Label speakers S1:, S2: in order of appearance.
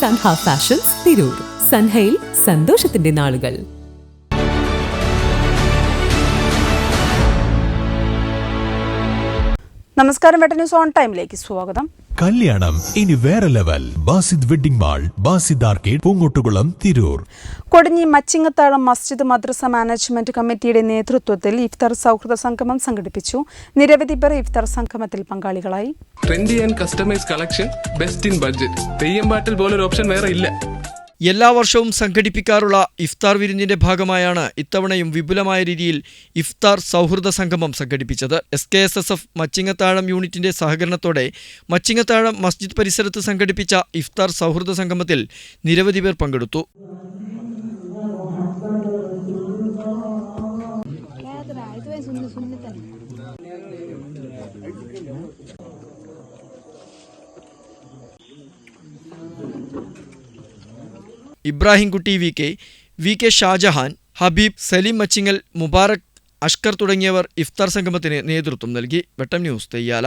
S1: Sanha fashions Tirur. സൻഹയിൽ സന്തോഷത്തിന്റെ നാളുകൾ.
S2: നമസ്കാരം വെട്ട ന്യൂസ് ഓൺ ടൈമിലേക്ക് സ്വാഗതം.
S3: കല്യാണം ഇനി വേറെ level. Basid wedding mall Basid arcade Poongottukulam Tirur.
S2: Kodinhi Machingathazham മസ്ജിദ് മദ്രസ മാനേജ്മെന്റ് കമ്മിറ്റിയുടെ നേതൃത്വത്തിൽ ഇഫ്താർ സൗഹൃദ സംഗമം സംഘടിപ്പിച്ചു. നിരവധി പേർ ഇഫ്താർ സംഗമത്തിൽ പങ്കാളികളായി.
S4: Trendy and customise collection best in budget Theyyam പാട്ടിൽ പോലൊരു ഓപ്ഷൻ വേറെ ഇല്ല.
S5: എല്ലാ വർഷവും സംഘടിപ്പിക്കാറുള്ള ഇഫ്താർ വിരുന്നിന്റെ ഭാഗമായാണ് ഇത്തവണയും വിപുലമായ രീതിയിൽ ഇഫ്താർ സൗഹൃദ സംഗമം സംഘടിപ്പിച്ചത്. S K S S F Machingathazham യൂണിറ്റിന്റെ സഹകരണത്തോടെ മച്ചിങ്ങത്താഴം മസ്ജിദ് പരിസരത്ത് സംഘടിപ്പിച്ച ഇഫ്താർ സൗഹൃദ സംഗമത്തിൽ നിരവധി പേർ പങ്കെടുത്തു. Ibrahimkutty V K V K Shajahan Habeeb Saleem Machingal Mubarak Ashkar തുടങ്ങിയവർ ഇഫ്താർ സംഗമത്തിന് നേതൃത്വം നൽകി. വെട്ടം ന്യൂസ് തെയ്യാല.